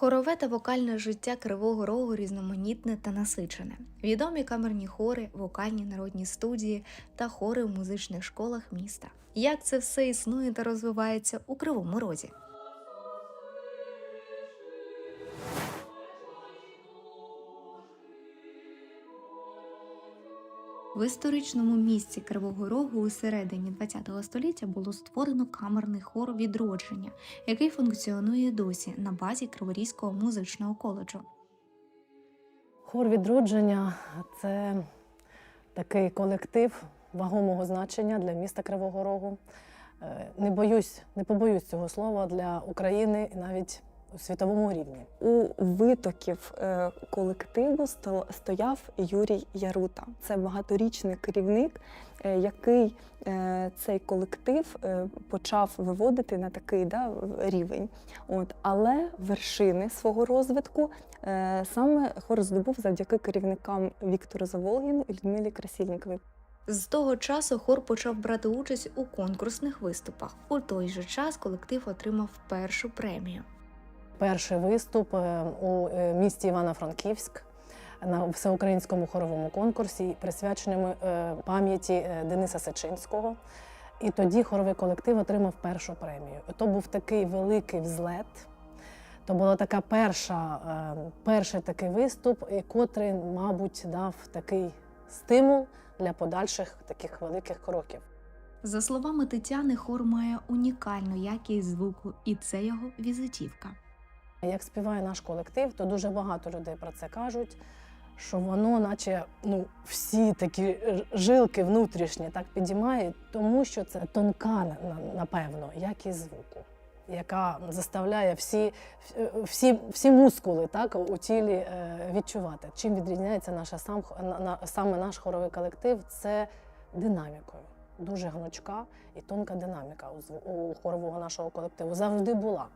Хорове та вокальне життя Кривого Рогу різноманітне та насичене. Відомі камерні хори, вокальні народні студії та хори у музичних школах міста. Як це все існує та розвивається у Кривому Розі? В історичному місці Кривого Рогу у середині ХХ століття було створено камерний хор відродження, який функціонує досі на базі Криворізького музичного коледжу. Хор відродження це такий колектив вагомого значення для міста Кривого Рогу. Е, Не боюсь, не побоюсь цього слова для України і навіть у світовому рівні. У витоків е, колективу сто- стояв Юрій Ярута. Це багаторічний керівник, е, який е, цей колектив почав виводити на такий да, рівень. От, але вершини свого розвитку саме хор здобув завдяки керівникам Віктору Заволгіну і Людмилі Красільниковій. З того часу хор почав брати участь у конкурсних виступах. У той же час колектив отримав першу премію. Перший виступ е, у е, місті Івано-Франківськ на всеукраїнському хоровому конкурсі, присвяченому е, пам'яті Дениса Сечинського. І тоді хоровий колектив отримав першу премію. То був такий великий взлет. То була така перша, перший такий виступ, і котрий, мабуть, дав такий стимул для подальших таких великих кроків. За словами Тетяни, хор має унікальну якість звуку, і це його візитівка. Як співає наш колектив, то дуже багато людей про це кажуть, що воно, наче ну, всі такі жилки внутрішні так підіймає, тому що це тонка, на- напевно, якість звуку, яка заставляє всі, всі, всі мускули так, у тілі е, відчувати. Чим відрізняється наша сам, саме наш хоровий колектив, це динамікою. Дуже гнучка і тонка динаміка у хорового нашого колективу завжди була.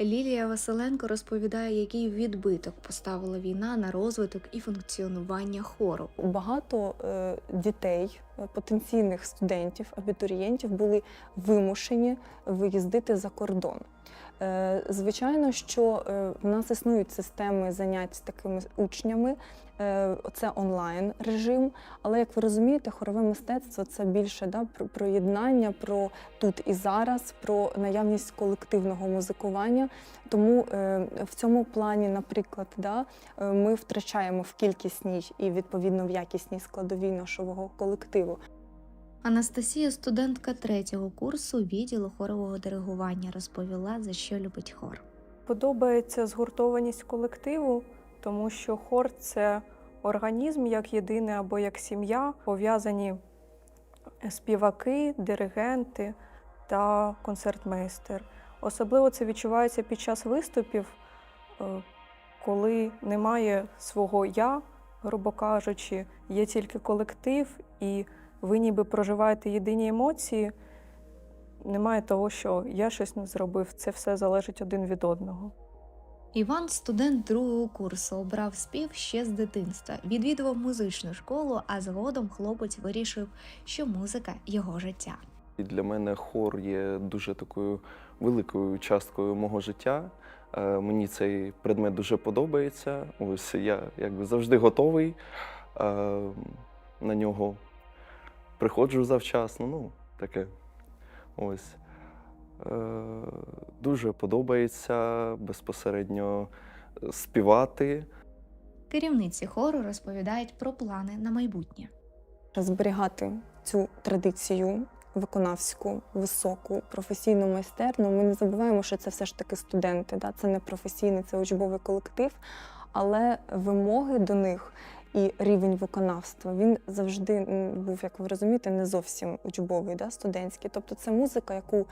Лілія Василенко розповідає, який відбиток поставила війна на розвиток і функціонування хору. Багато е, дітей, е, потенційних студентів, абітурієнтів були вимушені виїздити за кордон. Е, Звичайно, що в нас існують системи занять з такими учнями. Е, Це онлайн режим. Але як ви розумієте, хорове мистецтво це більше да, про, про єднання, про тут і зараз, про наявність колективного музикування. Тому е, в цьому плані, наприклад, да, е, ми втрачаємо в кількісній і відповідно в якісній складовій нашого колективу. Анастасія, студентка третього курсу відділу хорового диригування, розповіла, за що любить хор. Подобається згуртованість колективу, тому що хор це організм як єдиний або як сім'я, пов'язані співаки, диригенти та концертмейстер. Особливо це відчувається під час виступів, е, коли немає свого я, грубо кажучи, є тільки колектив, і ви ніби проживаєте єдині емоції. Немає того, що я щось не зробив. Це все залежить один від одного. Іван, студент другого курсу, обрав спів ще з дитинства, відвідував музичну школу, а згодом хлопець вирішив, що музика його життя. І для мене хор є дуже такою великою часткою мого життя. Е, Мені цей предмет дуже подобається. Ось я якби завжди готовий е, на нього. Приходжу завчасно, ну, таке. Ось. Е, Дуже подобається безпосередньо співати. Керівниці хору розповідають про плани на майбутнє. Зберігати цю традицію виконавську, високу, професійну майстерну. Ми не забуваємо, що це все ж таки студенти. Да? Це не професійний, це учбовий колектив, але вимоги до них. І рівень виконавства він завжди був, як ви розумієте, не зовсім учбовий, да, студентський. Тобто це музика, яку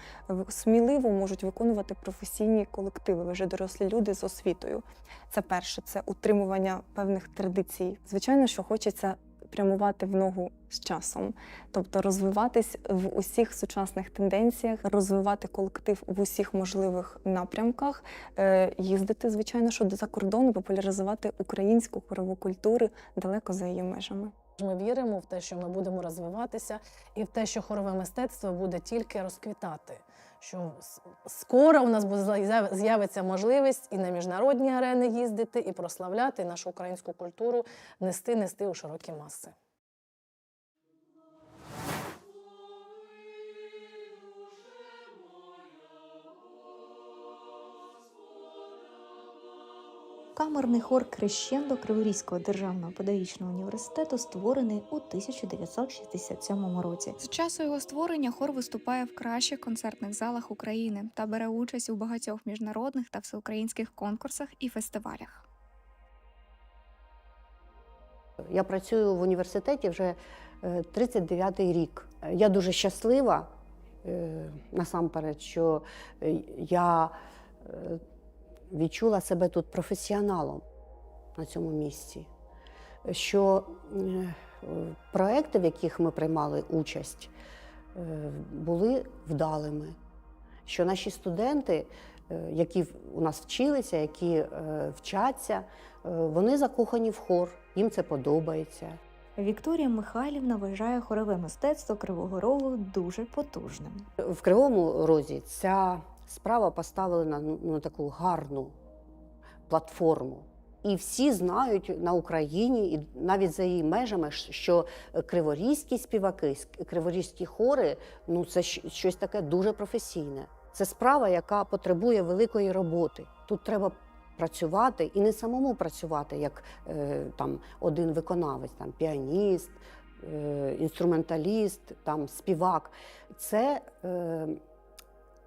сміливо можуть виконувати професійні колективи, вже дорослі люди з освітою. Це перше, це утримування певних традицій. Звичайно, що хочеться прямувати в ногу з часом, тобто розвиватись в усіх сучасних тенденціях, розвивати колектив в усіх можливих напрямках, е, їздити, звичайно, що за кордон, популяризувати українську хорову культуру далеко за її межами. Ми віримо в те, що ми будемо розвиватися, і в те, що хорове мистецтво буде тільки розквітати, що скоро у нас з'явиться можливість і на міжнародні арени їздити, і прославляти нашу українську культуру, нести, нести у широкі маси. Камерний хор Крещендо Криворізького державного педагогічного університету створений у 1967 році. З часу його створення хор виступає в кращих концертних залах України та бере участь у багатьох міжнародних та всеукраїнських конкурсах і фестивалях. Я працюю в університеті вже е, 39-й рік. Я дуже щаслива е, насамперед, що е, я е, відчула себе тут професіоналом на цьому місці. Що е, проекти, в яких ми приймали участь, е, були вдалими. Що наші студенти, е, які у нас вчилися, які вчаться, вони закохані в хор, їм це подобається. Вікторія Михайлівна вважає хорове мистецтво Кривого Рогу дуже потужним. В Кривому Розі ця справа поставлена ну, на таку гарну платформу. І всі знають на Україні, і навіть за її межами, що криворізькі співаки, криворізькі хори ну це щось таке дуже професійне. Це справа, яка потребує великої роботи. Тут треба працювати і не самому працювати, як е, там один виконавець, там піаніст, е, інструменталіст, там співак. Це е,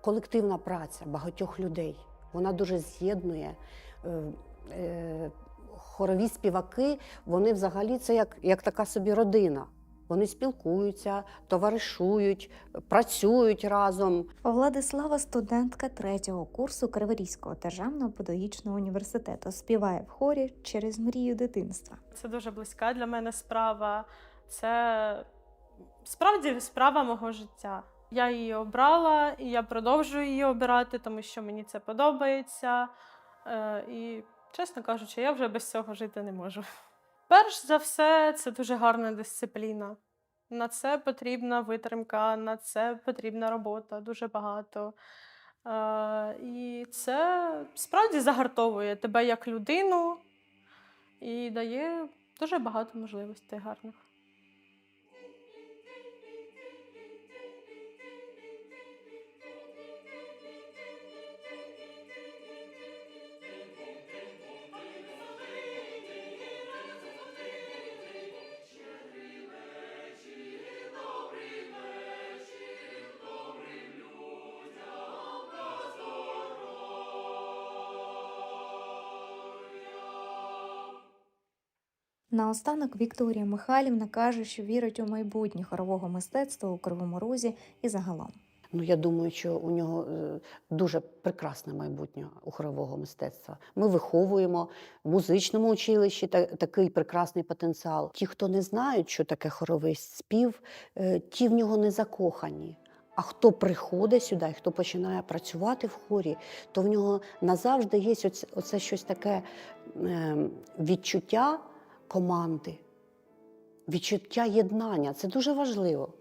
колективна праця багатьох людей. Вона дуже з'єднує. Е, е, хорові співаки, вони взагалі це як, як така собі родина. Вони спілкуються, товаришують, працюють разом. Владислава студентка третього курсу Криворізького державного педагогічного університету співає в хорі через мрію дитинства. Це дуже близька для мене справа. Це справді справа мого життя. Я її обрала і я продовжую її обирати, тому що мені це подобається. Е, І, чесно кажучи, я вже без цього жити не можу. Перш за все, це дуже гарна дисципліна. На це потрібна витримка, на це потрібна робота дуже багато. Е, І це справді загартовує тебе як людину і дає дуже багато можливостей гарних. Наостанок Вікторія Михайлівна каже, що вірить у майбутнє хорового мистецтва у Кривому Розі і загалом. Ну, я думаю, що у нього е, дуже прекрасне майбутнє у хорового мистецтва. Ми виховуємо в музичному училищі та, такий прекрасний потенціал. Ті, хто не знають, що таке хоровий спів, е, ті в нього не закохані. А хто приходить сюди, хто починає працювати в хорі, то в нього назавжди є оце, оце щось таке е, відчуття команди, відчуття єднання. Це дуже важливо.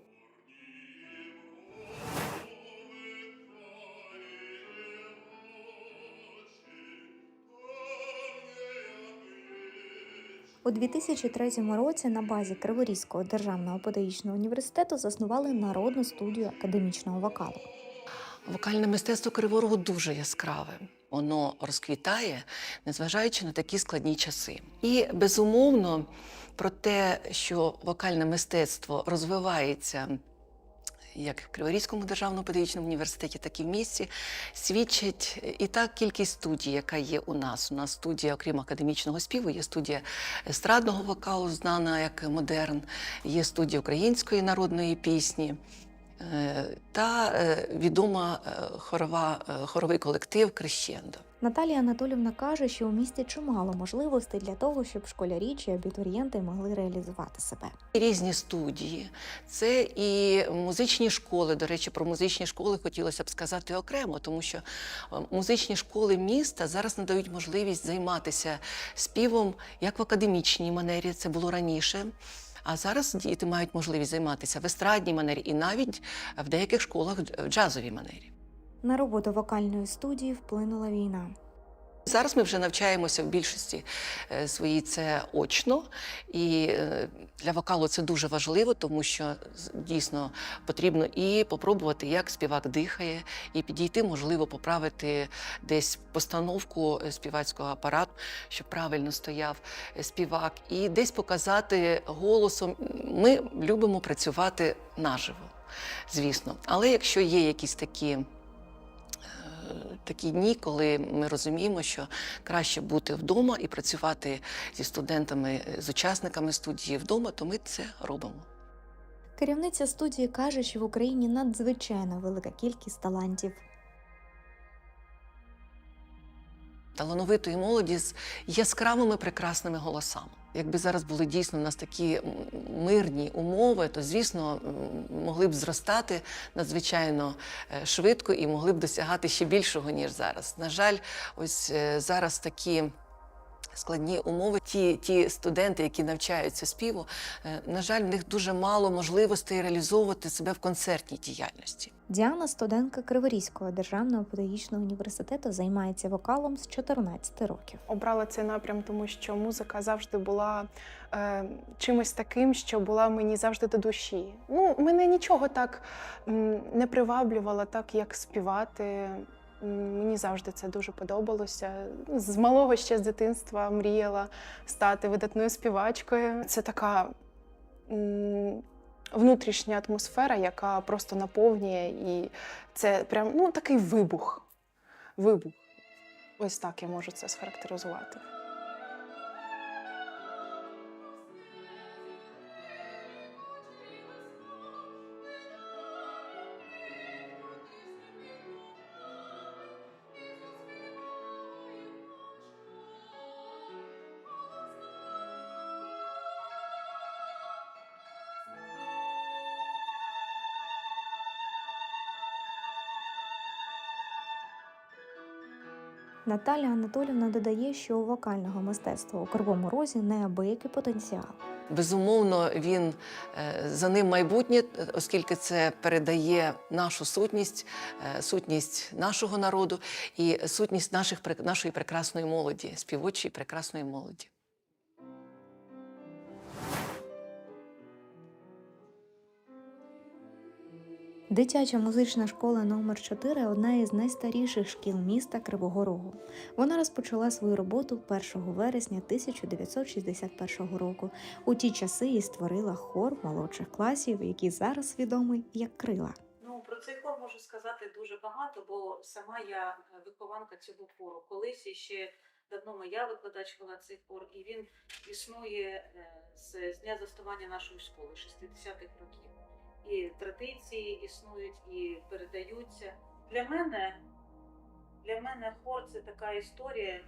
У 2003 році на базі Криворізького державного педагогічного університету заснували народну студію академічного вокалу. Вокальне мистецтво Криворогу дуже яскраве. Воно розквітає, незважаючи на такі складні часи. І безумовно про те, що вокальне мистецтво розвивається як в Криворізькому державному педагогічному університеті, так і в місті, свідчить і та кількість студій, яка є у нас. У нас студія, окрім академічного співу, є студія естрадного вокалу, знана як модерн, є студія української народної пісні. Е, та е, відома е, хорова, хоровий колектив Крещендо. Наталія Анатолівна каже, що у місті чимало можливостей для того, щоб школярі чи абітурієнти могли реалізувати себе. Різні студії, це і музичні школи. До речі, про музичні школи хотілося б сказати окремо, тому що музичні школи міста зараз надають можливість займатися співом як в академічній манері, це було раніше. А зараз діти мають можливість займатися в естрадній манері і навіть в деяких школах в джазовій манері. На роботу вокальної студії вплинула війна. Зараз ми вже навчаємося в більшості е, своїй це очно, і е, для вокалу це дуже важливо, тому що дійсно потрібно і попробувати, як співак дихає, і підійти, можливо, поправити десь постановку е, співацького апарату, щоб правильно стояв співак, і десь показати голосом. Ми любимо працювати наживо, звісно. Але якщо є якісь такі такі дні, коли ми розуміємо, що краще бути вдома і працювати зі студентами, е, з учасниками студії вдома, то ми це робимо. Керівниця студії каже, що в Україні надзвичайно велика кількість талантів. Талановитої молоді з яскравими прекрасними голосами. Якби зараз були дійсно у нас такі мирні умови, то звісно могли б зростати надзвичайно е, швидко і могли б досягати ще більшого ніж зараз. На жаль, ось е, зараз такі. Складні умови. Ті, ті студенти, які навчаються співу, е, на жаль, в них дуже мало можливостей реалізовувати себе в концертній діяльності. Діана, студентка Криворізького державного педагогічного університету, займається вокалом з 14 років. Обрала цей напрям, тому що музика завжди була е, чимось таким, що була мені завжди до душі. Ну, мене нічого так м, не приваблювало, так як співати. Мені завжди це дуже подобалося. З малого ще з дитинства мріяла стати видатною співачкою. Це така внутрішня атмосфера, яка просто наповнює, і це прям ну, такий вибух. Вибух. Ось так я можу це схарактеризувати. Наталя Анатолівна додає, що у вокального мистецтва у Кривому Розі неабиякий потенціал. Безумовно, він е, за ним майбутнє, оскільки це передає нашу сутність, е, сутність нашого народу і сутність наших нашої прекрасної молоді, співочої прекрасної молоді. Дитяча музична школа номер 4 одна із найстаріших шкіл міста Кривого Рогу. Вона розпочала свою роботу 1 вересня 1961 року. У ті часи і створила хор молодших класів, який зараз відомий як крила. Ну, про цей хор можу сказати дуже багато, бо сама я вихованка цього хору. Колись іще давно моя викладач вела цей хор, і він існує е, з дня заснування нашої школи 60-х років. І традиції існують, і передаються. Для мене, для мене хор це така історія,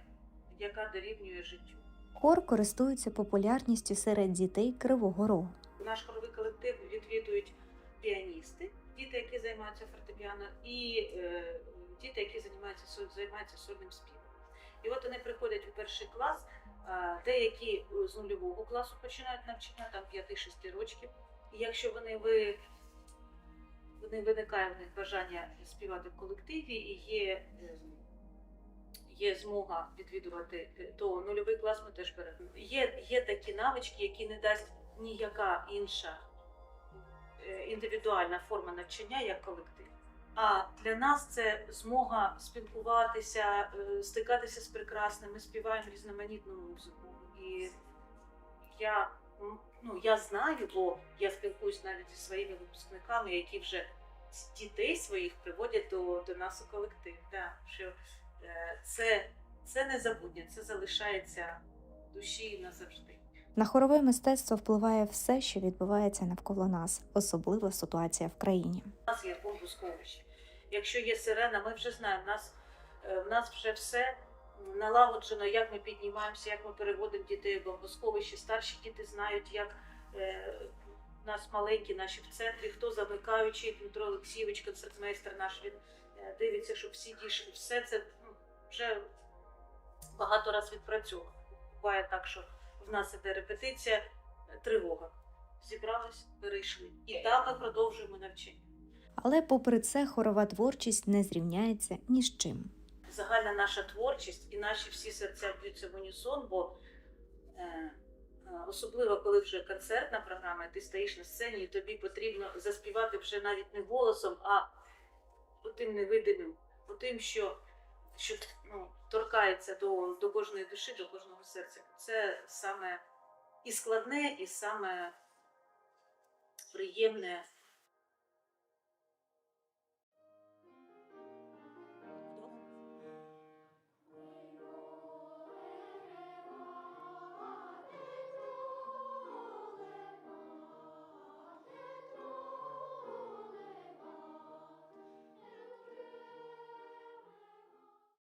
яка дорівнює життю. Хор користується популярністю серед дітей Кривого Рогу. Наш хоровий колектив відвідують піаністи, діти, які займаються фортепіано, і е, діти, які займаються, займаються сольним співом. І от вони приходять у перший клас, деякі з нульового класу починають навчання, там 5-6 років. І якщо вони ви, вони виникає в них бажання співати в колективі і є. е, Є змога відвідувати, е, то нульовий клас ми теж беремо. Є, є такі навички, які не дасть ніяка інша е, індивідуальна форма навчання, як колектив. А для нас це змога спілкуватися, стикатися з прекрасним. Ми співаємо різноманітну музику. І я, ну, я знаю, бо я спілкуюсь навіть зі своїми випускниками, які вже дітей своїх приводять до, до нас у колектив. Да, що е, це, це незабутнє, це залишається в душі назавжди. На хорове мистецтво впливає все, що відбувається навколо нас, особлива ситуація в країні. У нас є бомбосховище. Якщо є сирена, ми вже знаємо, в нас, е, в нас вже все налагоджено, як ми піднімаємося, як ми переводимо дітей в бомбосховище. Старші діти знають, як е, у нас маленькі наші в центрі, хто замикаючий, Дмитро Олексійович, концертмейстер наш, він е, дивиться, щоб всі дійшли. Все це ну, вже багато раз відпрацьовано. Буває так, що в нас іде репетиція, тривога. Зібрались, перейшли. І там ми продовжуємо навчання. Але попри це хорова творчість не зрівняється ні з чим. Загальна наша творчість і наші всі серця б'ються в унісон, бо е, е, особливо коли вже концертна програма, і ти стоїш на сцені, і тобі потрібно заспівати вже навіть не голосом, а тим невидимим, тим, що, що ну, торкається до, до кожної душі, до кожного серця. Це саме і складне, і саме приємне